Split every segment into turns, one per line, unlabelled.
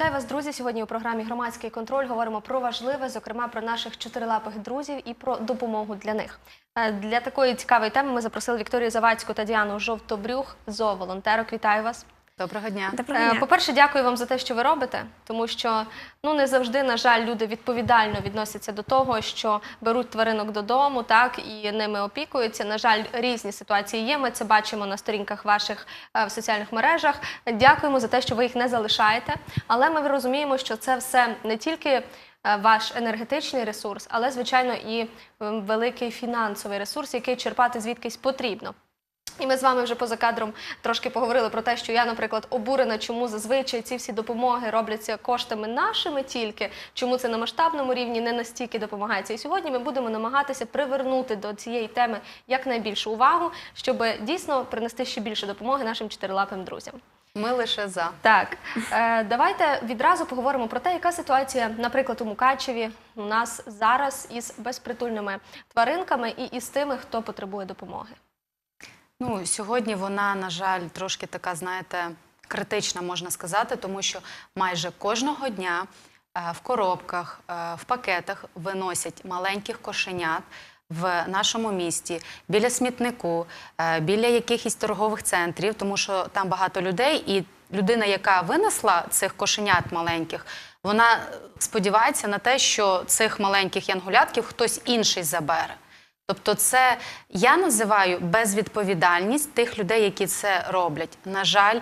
Вітаю вас, друзі. Сьогодні у програмі Громадський контроль говоримо про важливе, зокрема про наших чотирилапих друзів і про допомогу для них. Е, Для такої цікавої теми ми запросили Вікторію Завадську та Діану Жовтобрюх, зооволонтерок. Вітаю вас.
Доброго дня.
Доброго
Е,
дня.
По-перше, дякую вам за те, що ви робите, тому що ну не завжди, на жаль, люди відповідально відносяться до того, що беруть тваринок додому, так і ними опікуються. На жаль, різні ситуації є. Ми це бачимо на сторінках ваших е, в соціальних мережах. Дякуємо за те, що ви їх не залишаєте. Але ми розуміємо, що це все не тільки. е, Ваш енергетичний ресурс, але звичайно і великий фінансовий ресурс, який черпати звідкись потрібно. І ми з вами вже поза кадром трошки поговорили про те, що я, наприклад, обурена, чому зазвичай ці всі допомоги робляться коштами нашими тільки, чому це на масштабному рівні не настільки допомагається. І сьогодні ми будемо намагатися привернути до цієї теми якнайбільшу увагу, щоб дійсно принести ще більше допомоги нашим чотирилапим друзям.
Ми лише за.
Так, е, давайте відразу поговоримо про те, яка ситуація, наприклад, у Мукачеві у нас зараз із безпритульними тваринками і із тими, хто потребує допомоги.
Ну сьогодні вона, на жаль, трошки така, знаєте, критична, можна сказати, тому що майже кожного дня е, в коробках, е, в пакетах виносять маленьких кошенят. В нашому місті біля смітнику, е, біля якихось торгових центрів, тому що там багато людей, і людина, яка винесла цих кошенят маленьких, вона сподівається на те, що цих маленьких янгулятків хтось інший забере. Тобто, це я називаю безвідповідальність тих людей, які це роблять. На жаль,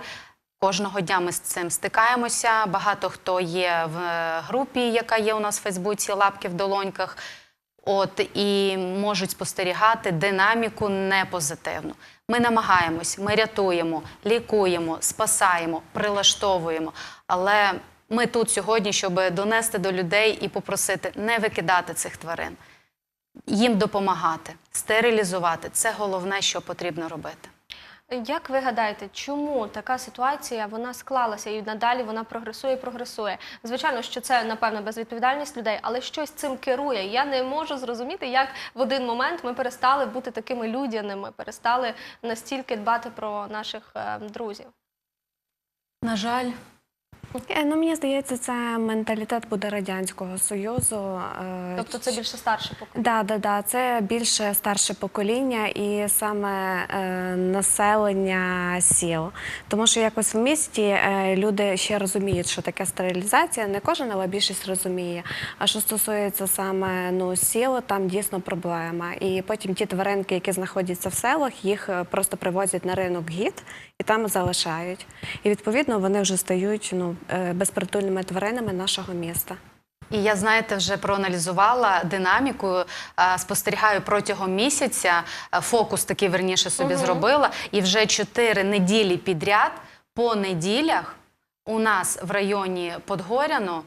кожного дня ми з цим стикаємося. Багато хто є в е, групі, яка є у нас в Фейсбуці, лапки в долоньках. От і можуть спостерігати динаміку непозитивну. Ми намагаємось, ми рятуємо, лікуємо, спасаємо, прилаштовуємо. Але ми тут сьогодні, щоб донести до людей і попросити не викидати цих тварин їм допомагати, стерилізувати це головне, що потрібно робити.
Як ви гадаєте, чому така ситуація вона склалася і надалі вона прогресує і прогресує? Звичайно, що це напевно безвідповідальність людей, але щось цим керує. Я не можу зрозуміти, як в один момент ми перестали бути такими людяними, перестали настільки дбати про наших е, друзів.
На жаль,
Ну, мені здається, це менталітет буде Радянського Союзу. е,
Тобто це більше старше покоління.
Да, да, да, це більше старше покоління і саме е, населення сіл. Тому що якось в місті е, люди ще розуміють, що таке стерилізація. Не кожен, але більшість розуміє. А що стосується саме ну, сіл, там дійсно проблема. І потім ті тваринки, які знаходяться в селах, їх е, просто привозять на ринок гід і там залишають. І відповідно вони вже стають ну, е, безпритульними тваринами нашого міста.
і я знаєте, вже проаналізувала динаміку, е, спостерігаю протягом місяця. е, Фокус такий верніше собі зробила, і вже чотири неділі підряд по неділях у нас в районі Подгоряно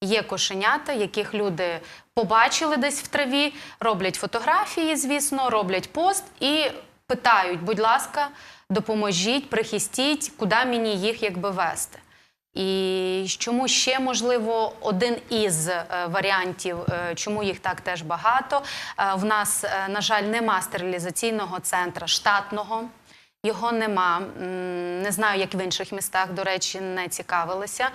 є кошенята, яких люди побачили десь в траві, роблять фотографії, звісно, роблять пост і питають, будь ласка, допоможіть, прихистіть, куди мені їх якби вести. І чому ще можливо один із е, варіантів, е, чому їх так теж багато. Е, в нас, на жаль, нема стерилізаційного центру штатного. Його нема. Не знаю, як в інших містах, до речі, не цікавилися,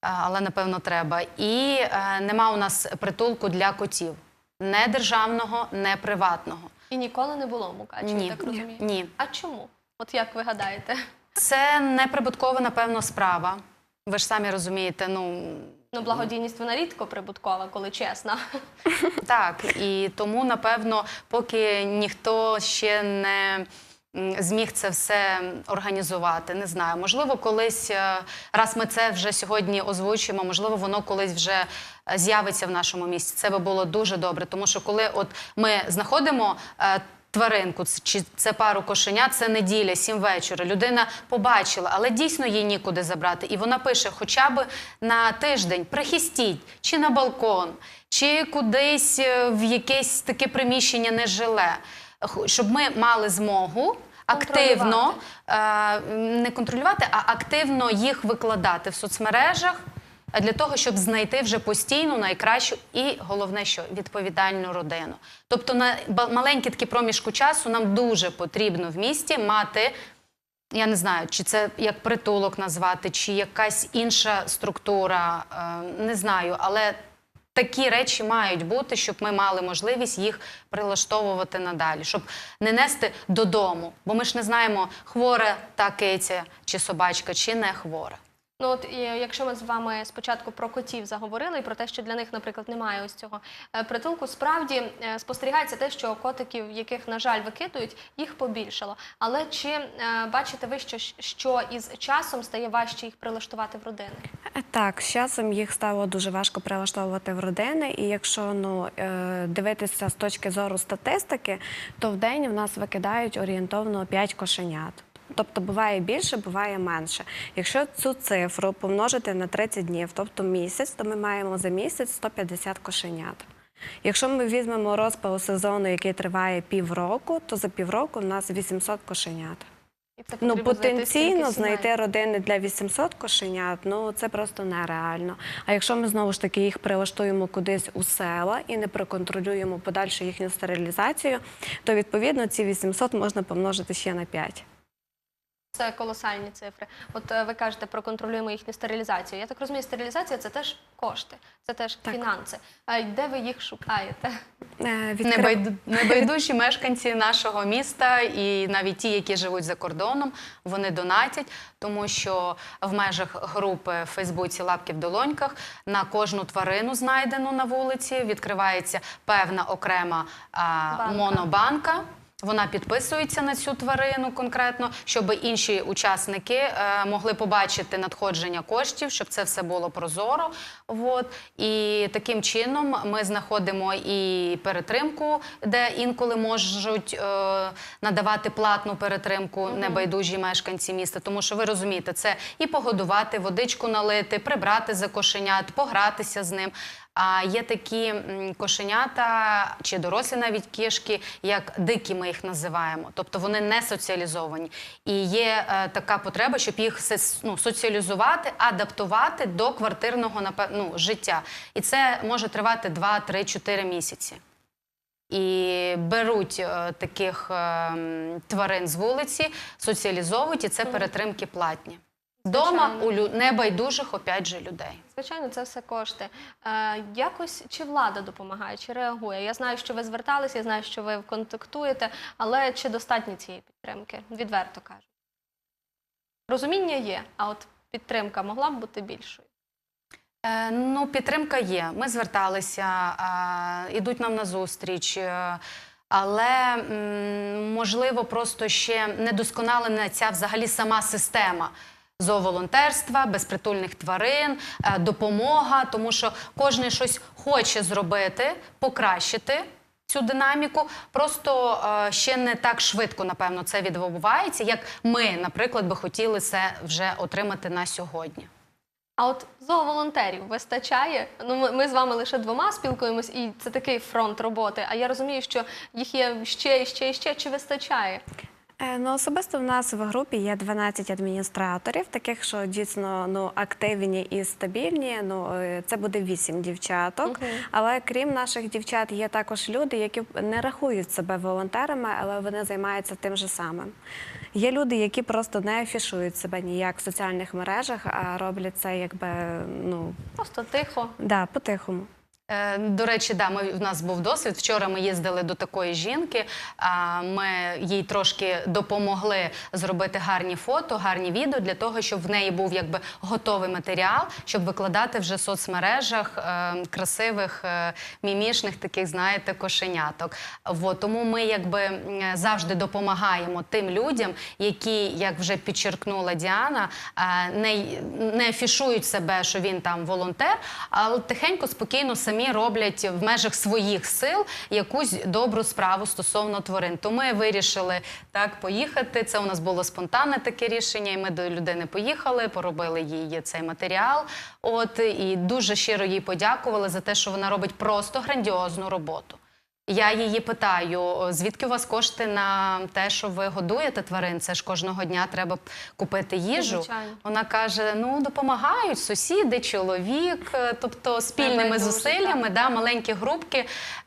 але напевно треба. І нема у нас притулку для котів. Не державного, не приватного.
І ніколи не було Мукачеві,
Ні.
так розумію.
Ні.
А чому? От як ви гадаєте?
Це неприбуткова, напевно, справа. Ви ж самі розумієте, ну
Ну, благодійність вона рідко прибуткова, коли чесно.
Так, і тому, напевно, поки ніхто ще не зміг це все організувати. Не знаю, можливо, колись, е, раз ми це вже сьогодні озвучуємо, можливо, воно колись вже е, з'явиться в нашому місті. Це би було дуже добре, тому що коли от ми знаходимо. Тваринку, чи це пару кошенят, це неділя, сім вечора. Людина побачила, але дійсно їй нікуди забрати. І вона пише: хоча б на тиждень прихистіть, чи на балкон, чи кудись е, в якесь таке приміщення нежиле, щоб ми мали змогу активно е, не контролювати, а активно їх викладати в соцмережах. Для того щоб знайти вже постійну найкращу і головне, що відповідальну родину. Тобто на маленький такий проміжку часу нам дуже потрібно в місті мати я не знаю, чи це як притулок назвати, чи якась інша структура, е, не знаю, але такі речі мають бути, щоб ми мали можливість їх прилаштовувати надалі, щоб не нести додому. Бо ми ж не знаємо, хвора та киця чи собачка, чи не хвора.
Ну от якщо ми з вами спочатку про котів заговорили і про те, що для них, наприклад, немає ось цього е, притулку, справді е, спостерігається те, що котиків, яких на жаль викидують, їх побільшало. Але чи е, бачите ви, що, що із часом стає важче їх прилаштувати в родини?
Е, Так, з часом їх стало дуже важко прилаштовувати в родини, і якщо ну е, дивитися з точки зору статистики, то в день в нас викидають орієнтовно 5 кошенят. Тобто буває більше, буває менше. Якщо цю цифру помножити на 30 днів, тобто місяць, то ми маємо за місяць 150 кошенят. Якщо ми візьмемо розпал сезону, який триває півроку, то за півроку в нас 800 кошенят.
І це
Ну, потенційно знайти родини для 800 кошенят, ну це просто нереально. А якщо ми знову ж таки їх прилаштуємо кудись у села і не проконтролюємо подальшу їхню стерилізацію, то відповідно ці 800 можна помножити ще на 5.
Це колосальні цифри. От е, ви кажете про контролюємо їхню стерилізацію. Я так розумію, стерилізація це теж кошти, це теж
Так.
фінанси. А де ви їх шукаєте?
Е, відкри-
Небайду- Небайдужі мешканці нашого міста і навіть ті, які живуть за кордоном, вони донатять, тому що в межах групи в Фейсбуці Лапки в долоньках на кожну тварину, знайдену на вулиці, відкривається певна окрема а,
Банка.
монобанка. Вона підписується на цю тварину конкретно, щоб інші учасники е, могли побачити надходження коштів, щоб це все було прозоро. От. І таким чином ми знаходимо і перетримку, де інколи можуть е, надавати платну перетримку небайдужі мешканці міста. Тому що ви розумієте, це і погодувати, водичку налити, прибрати за кошенят, погратися з ним. А є такі кошенята чи дорослі навіть кішки, як дикі ми їх називаємо. Тобто вони не соціалізовані. І є е, така потреба, щоб їх ну, соціалізувати, адаптувати до квартирного ну, життя. І це може тривати 2, 3, 4 місяці. І беруть е, таких е, тварин з вулиці, соціалізовують, і це перетримки платні. Дома у лю- небайдужих, опять же, людей.
Звичайно, це все кошти. Е, якось чи влада допомагає, чи реагує? Я знаю, що ви зверталися, я знаю, що ви контактуєте, але чи достатньо цієї підтримки? Відверто кажу. Розуміння є, а от підтримка могла б бути більшою.
Е, ну, підтримка є. Ми зверталися, е, ідуть нам на зустріч. Е, але м, можливо, просто ще недосконалена ця взагалі сама система зооволонтерства, безпритульних тварин, е, допомога, тому що кожен щось хоче зробити, покращити. Цю динаміку просто е, ще не так швидко, напевно, це відбувається, як ми, наприклад, би хотіли це вже отримати на сьогодні.
А от зооволонтерів вистачає. Ну, ми, з вами лише двома спілкуємось, і це такий фронт роботи. А я розумію, що їх є ще і ще і ще. Чи вистачає?
Е, Ну, особисто в нас в групі є 12 адміністраторів, таких, що дійсно ну, активні і стабільні. Ну, е, це буде 8 дівчаток. Але крім наших дівчат, є також люди, які не рахують себе волонтерами, але вони займаються тим же самим. Є люди, які просто не афішують себе ніяк в соціальних мережах, а роблять це якби ну
Просто тихо.
да, по-тихому.
Е, До речі, да, ми, в нас був досвід. Вчора ми їздили до такої жінки. Ми їй трошки допомогли зробити гарні фото, гарні відео для того, щоб в неї був якби готовий матеріал, щоб викладати вже в соцмережах е, красивих, е, мімішних таких, знаєте, кошеняток. Вот, тому ми якби завжди допомагаємо тим людям, які, як вже підчеркнула Діана, не, не афішують себе, що він там волонтер, але тихенько, спокійно самі роблять в межах своїх сил якусь добру справу стосовно тварин. То ми вирішили так поїхати. Це у нас було спонтанне таке рішення. І ми до людини поїхали, поробили їй цей матеріал. От і дуже щиро їй подякували за те, що вона робить просто грандіозну роботу. Я її питаю, звідки у вас кошти на те, що ви годуєте тварин? Це ж кожного дня треба купити їжу.
Звичайно.
Вона каже: ну допомагають сусіди, чоловік, е, тобто спільними
Небайдужі,
зусиллями, да, маленькі групки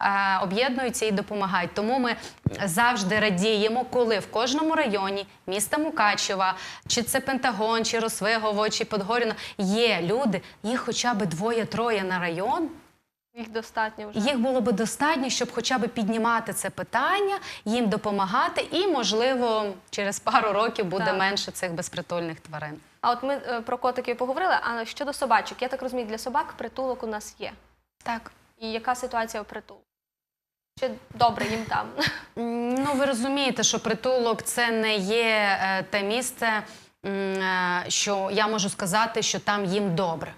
е, об'єднуються і допомагають. Тому ми завжди радіємо, коли в кожному районі міста Мукачева, чи це Пентагон, чи Росвигово, чи Подгоріно, є люди, їх хоча б двоє-троє на район.
Їх достатньо вже.
Їх було би достатньо, щоб хоча б піднімати це питання, їм допомагати, і можливо через пару років буде
Так.
менше цих безпритульних тварин.
А от ми е, про котиків поговорили. А щодо собачок, я так розумію, для собак притулок у нас є.
Так.
І яка ситуація у притулку? Чи добре їм там?
Ну, ви розумієте, що притулок це не є е, те місце, е, що я можу сказати, що там їм добре.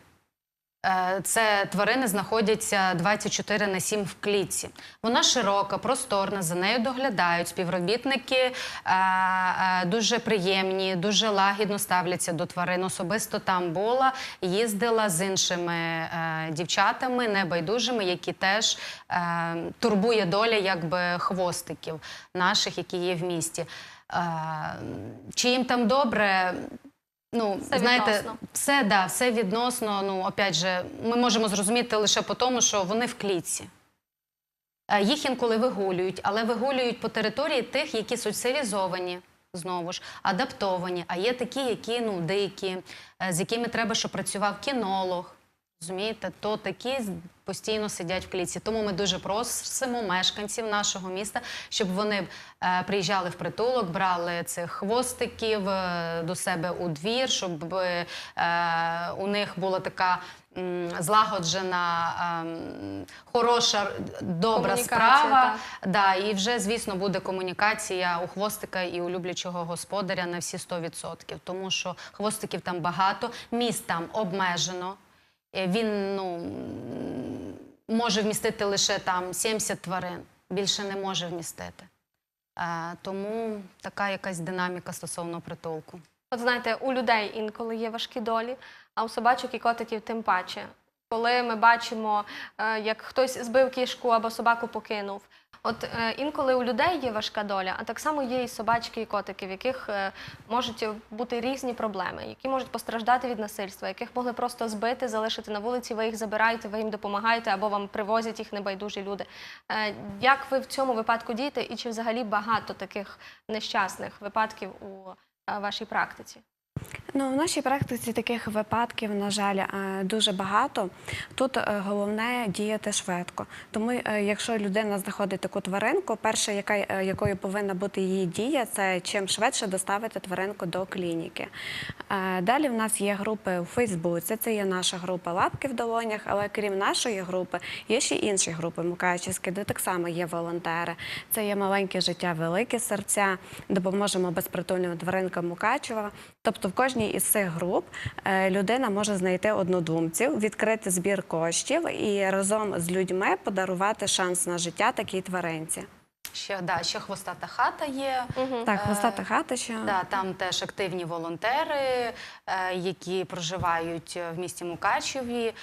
Е, Це тварини знаходяться 24 на 7 в клітці. Вона широка, просторна, за нею доглядають. Співробітники е, е, дуже приємні, дуже лагідно ставляться до тварин. Особисто там була, їздила з іншими дівчатами, небайдужими, які теж турбує доля якби хвостиків наших, які є в місті. Чи їм там добре? Ну,
Все
знаєте,
відносно.
все, да, все відносно. Ну, опять же, ми можемо зрозуміти лише по тому, що вони в клітці. Е, Їх інколи вигулюють, але вигулюють по території тих, які соціалізовані, знову ж, адаптовані. А є такі, які ну, дикі, е, з якими треба, щоб працював кінолог. Розумієте, то такі постійно сидять в клітці. Тому ми дуже просимо мешканців нашого міста, щоб вони е, приїжджали в притулок, брали цих хвостиків е, до себе у двір, щоб е, у них була така злагоджена, ем, хороша, добра справа. Да, і вже, звісно, буде комунікація у хвостика і у люблячого господаря на всі 100%. Тому що хвостиків там багато, міст там обмежено. Е, Він ну, може вмістити лише там 70 тварин, більше не може вмістити. Е, тому така якась динаміка стосовно притулку.
От знаєте, у людей інколи є важкі долі, а у собачок і котиків тим паче. Коли ми бачимо, е, як хтось збив кішку або собаку покинув. От е, інколи у людей є важка доля, а так само є і собачки, і котики, в яких е, можуть бути різні проблеми, які можуть постраждати від насильства, яких могли просто збити, залишити на вулиці. Ви їх забираєте, ви їм допомагаєте або вам привозять їх небайдужі люди. Е, Як ви в цьому випадку дієте, і чи взагалі багато таких нещасних випадків у вашій практиці?
Ну, в нашій практиці таких випадків, на жаль, е, дуже багато. Тут е, головне діяти швидко. Тому, е, якщо людина знаходить таку тваринку, перше, яка, якою повинна бути її дія, це чим швидше доставити тваринку до клініки. Далі в нас є групи у Фейсбуці. Це є наша група Лапки в долонях, але крім нашої групи, є ще інші групи Мукачівські, де так само є волонтери. Це є маленьке життя, великі серця. Допоможемо безпритульним тваринкам Мукачева. Тобто в кожній із цих груп е, людина може знайти однодумців, відкрити збір коштів і разом з людьми подарувати шанс на життя такій тваринці.
Ще, да, ще хвостата хата є.
Так,
Е,
хвостата хата, що
Да, там теж активні волонтери, е, які проживають в місті Мукачеві,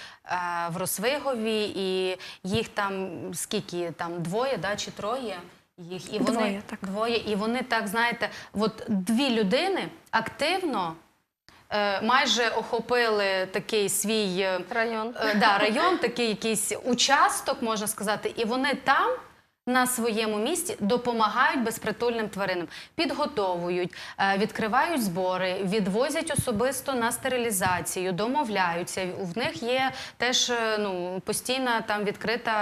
в Росвигові, і їх там скільки там двоє, да, чи троє. Їх і вони
Двоє, так.
двоє, і вони так знаєте, от дві людини активно. Е, Майже охопили такий свій е,
Район.
Е, да, район, такий якийсь участок, можна сказати, і вони там. На своєму місці допомагають безпритульним тваринам, підготовують, е, відкривають збори, відвозять особисто на стерилізацію, домовляються. В них є теж е, ну, постійна там відкрита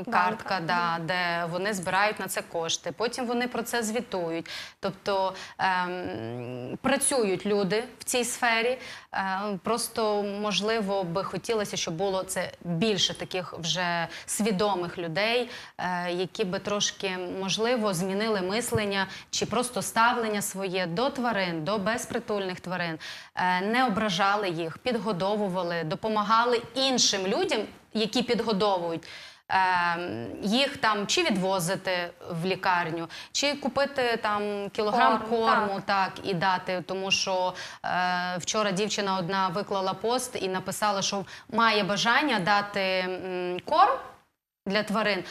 е, картка, да, де вони збирають на це кошти. Потім вони про це звітують. Тобто ем, працюють люди в цій сфері. Е, просто можливо би хотілося, щоб було це більше таких вже свідомих людей, е, які би трошки можливо змінили мислення чи просто ставлення своє до тварин, до безпритульних тварин, е, не ображали їх, підгодовували, допомагали іншим людям, які підгодовують. е, Їх там чи відвозити в лікарню, чи купити там кілограм
Корм,
корму, так і дати, тому що е, вчора дівчина одна виклала пост і написала, що має бажання дати м, корм для тварин.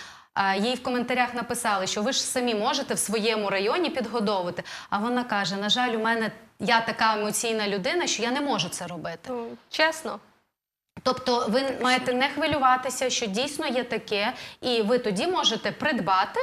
Їй в коментарях написали, що ви ж самі можете в своєму районі підгодовувати. А вона каже: на жаль, у мене я така емоційна людина, що я не можу це робити.
Ну, чесно,
Тобто, ви маєте не хвилюватися, що дійсно є таке, і ви тоді можете придбати.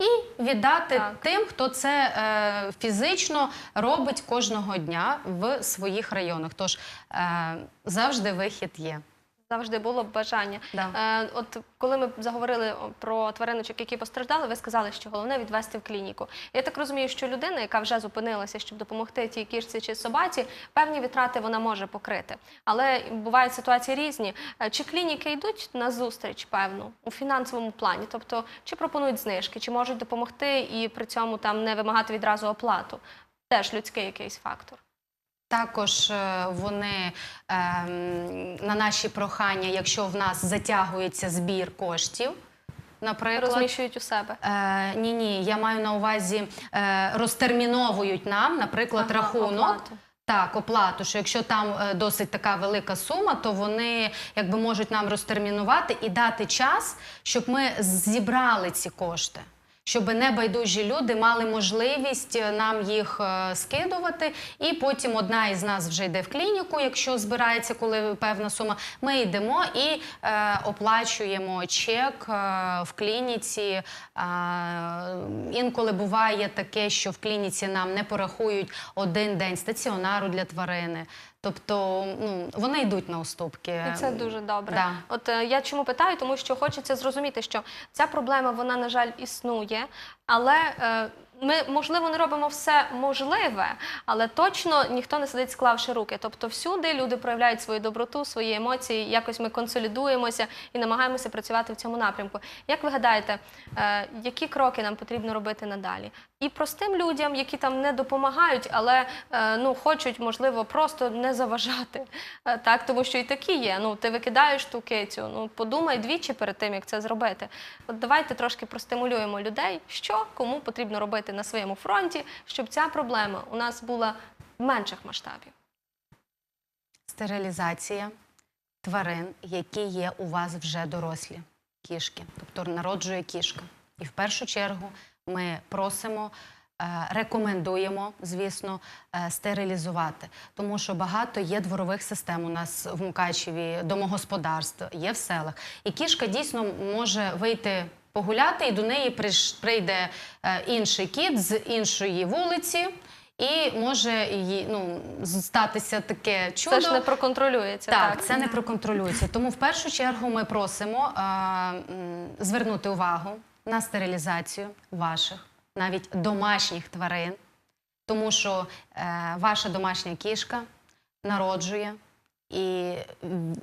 І віддати
Так.
тим, хто це е, фізично робить кожного дня в своїх районах. Тож е, завжди вихід є.
Завжди було б бажання.
Да.
Е, от коли ми заговорили про твариночок, які постраждали, ви сказали, що головне відвести в клініку. Я так розумію, що людина, яка вже зупинилася, щоб допомогти тій кішці чи собаці, певні витрати вона може покрити. Але бувають ситуації різні. Е, Чи клініки йдуть на зустріч, певну, у фінансовому плані? Тобто, чи пропонують знижки, чи можуть допомогти і при цьому там не вимагати відразу оплату? Теж людський якийсь фактор.
Також е, вони ем, на наші прохання, якщо в нас затягується збір коштів, наприклад,
Розміщують у себе.
Е, ні, ні, я маю на увазі е, розтерміновують нам, наприклад,
Ага,
рахунок.
оплату.
Так, оплату, що якщо там е, досить така велика сума, то вони якби можуть нам розтермінувати і дати час, щоб ми зібрали ці кошти. Щоб небайдужі люди мали можливість е, нам їх е, скидувати, і потім одна із нас вже йде в клініку, якщо збирається, коли певна сума. Ми йдемо і е, оплачуємо чек е, в клініці. Е, інколи буває таке, що в клініці нам не порахують один день стаціонару для тварини. Тобто ну, вони йдуть на уступки.
І це дуже добре.
Да.
От е, я чому питаю, тому що хочеться зрозуміти, що ця проблема вона на жаль існує, але е, ми можливо не робимо все можливе, але точно ніхто не сидить склавши руки. Тобто, всюди люди проявляють свою доброту, свої емоції. Якось ми консолідуємося і намагаємося працювати в цьому напрямку. Як ви гадаєте, е, які кроки нам потрібно робити надалі? І простим людям, які там не допомагають, але е, ну хочуть, можливо, просто не заважати. Е, Так, тому що і такі є. Ну, ти викидаєш ту кицю. Ну подумай двічі перед тим, як це зробити. От давайте трошки простимулюємо людей, що кому потрібно робити на своєму фронті, щоб ця проблема у нас була в менших масштабів.
Стерилізація тварин, які є у вас вже дорослі кішки, тобто народжує кішка. І в першу чергу ми просимо. е, Рекомендуємо, звісно, е, стерилізувати, тому що багато є дворових систем у нас в Мукачеві, домогосподарств, є в селах. І кішка дійсно може вийти погуляти, і до неї прийде е, інший кіт з іншої вулиці, і може її ну статися таке чудо.
Це ж не проконтролюється.
Так,
Так,
це не проконтролюється. Тому в першу чергу ми просимо е, звернути увагу на стерилізацію ваших, навіть домашніх тварин, тому що е, ваша домашня кішка народжує. І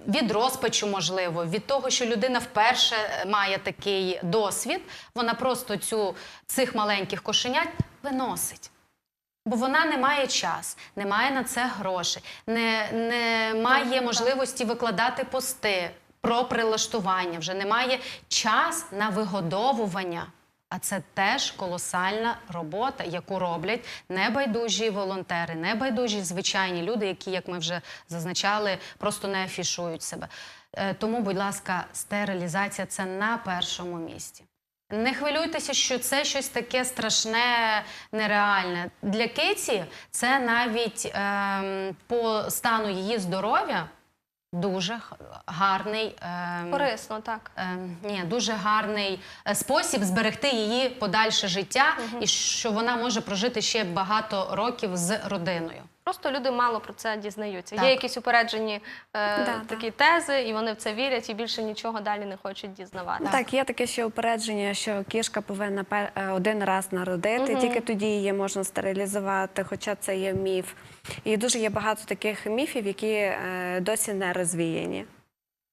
від розпачу, можливо, від того, що людина вперше має такий досвід, вона просто цю, цих маленьких кошенят виносить. Бо вона не має час, не має на це грошей, не, не має можливості викладати пости про прилаштування, вже немає час на вигодовування. А це теж колосальна робота, яку роблять небайдужі волонтери, небайдужі звичайні люди, які, як ми вже зазначали, просто не афішують себе. Е, Тому, будь ласка, стерилізація це на першому місці. Не хвилюйтеся, що це щось таке страшне, нереальне. Для Киті це навіть ем, по стану її здоров'я дуже гарний. ем,
корисно, так.
Ем, ні, дуже гарний е, спосіб зберегти її подальше життя, і що вона може прожити ще багато років з родиною.
Просто люди мало про це дізнаються.
Так.
Є якісь упереджені е,
Да,
такі тези, і вони в це вірять і більше нічого далі не хочуть дізнавати.
Так. є таке ще упередження, що кішка повинна е, один раз народити,
угу.
тільки тоді її можна стерилізувати, хоча це є міф. І дуже є багато таких міфів, які е, досі не розвіяні.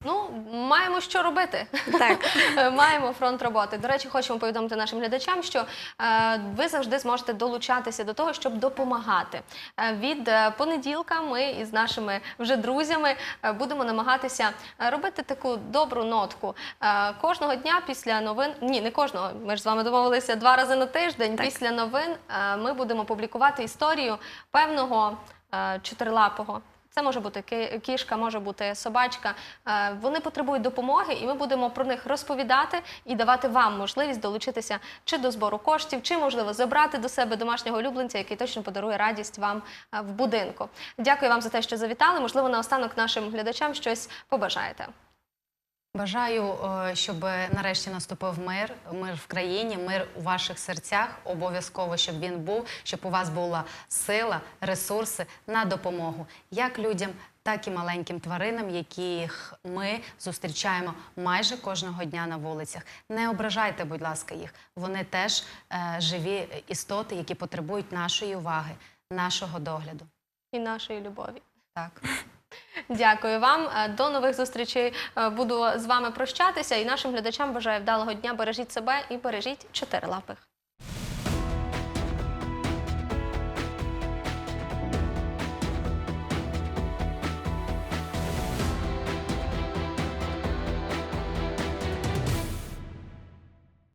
Ну, маємо що робити.
Так.
Маємо фронт роботи. До речі, хочемо повідомити нашим глядачам, що е, ви завжди зможете долучатися до того, щоб допомагати. Е, від е, понеділка ми із нашими вже друзями е, будемо намагатися е, робити таку добру нотку. Е, кожного дня після новин, ні, не кожного. Ми ж з вами домовилися два рази на тиждень.
Так.
Після новин е, ми будемо публікувати історію певного е, чотирилапого. Це може бути кішка, може бути собачка. Е, Вони потребують допомоги, і ми будемо про них розповідати і давати вам можливість долучитися чи до збору коштів, чи можливо забрати до себе домашнього улюбленця, який точно подарує радість вам е, в будинку. Дякую вам за те, що завітали. Можливо, наостанок нашим глядачам щось побажаєте.
Бажаю, е, щоб нарешті наступив мир, мир в країні, мир у ваших серцях. Обов'язково, щоб він був, щоб у вас була сила, ресурси на допомогу як людям, так і маленьким тваринам, яких ми зустрічаємо майже кожного дня на вулицях. Не ображайте, будь ласка, їх. Вони теж е, живі істоти, які потребують нашої уваги, нашого догляду.
І нашої любові.
Так.
Дякую вам. Е, До нових зустрічей. Е, Буду з вами прощатися і нашим глядачам бажаю вдалого дня. Бережіть себе і бережіть чотирилапих.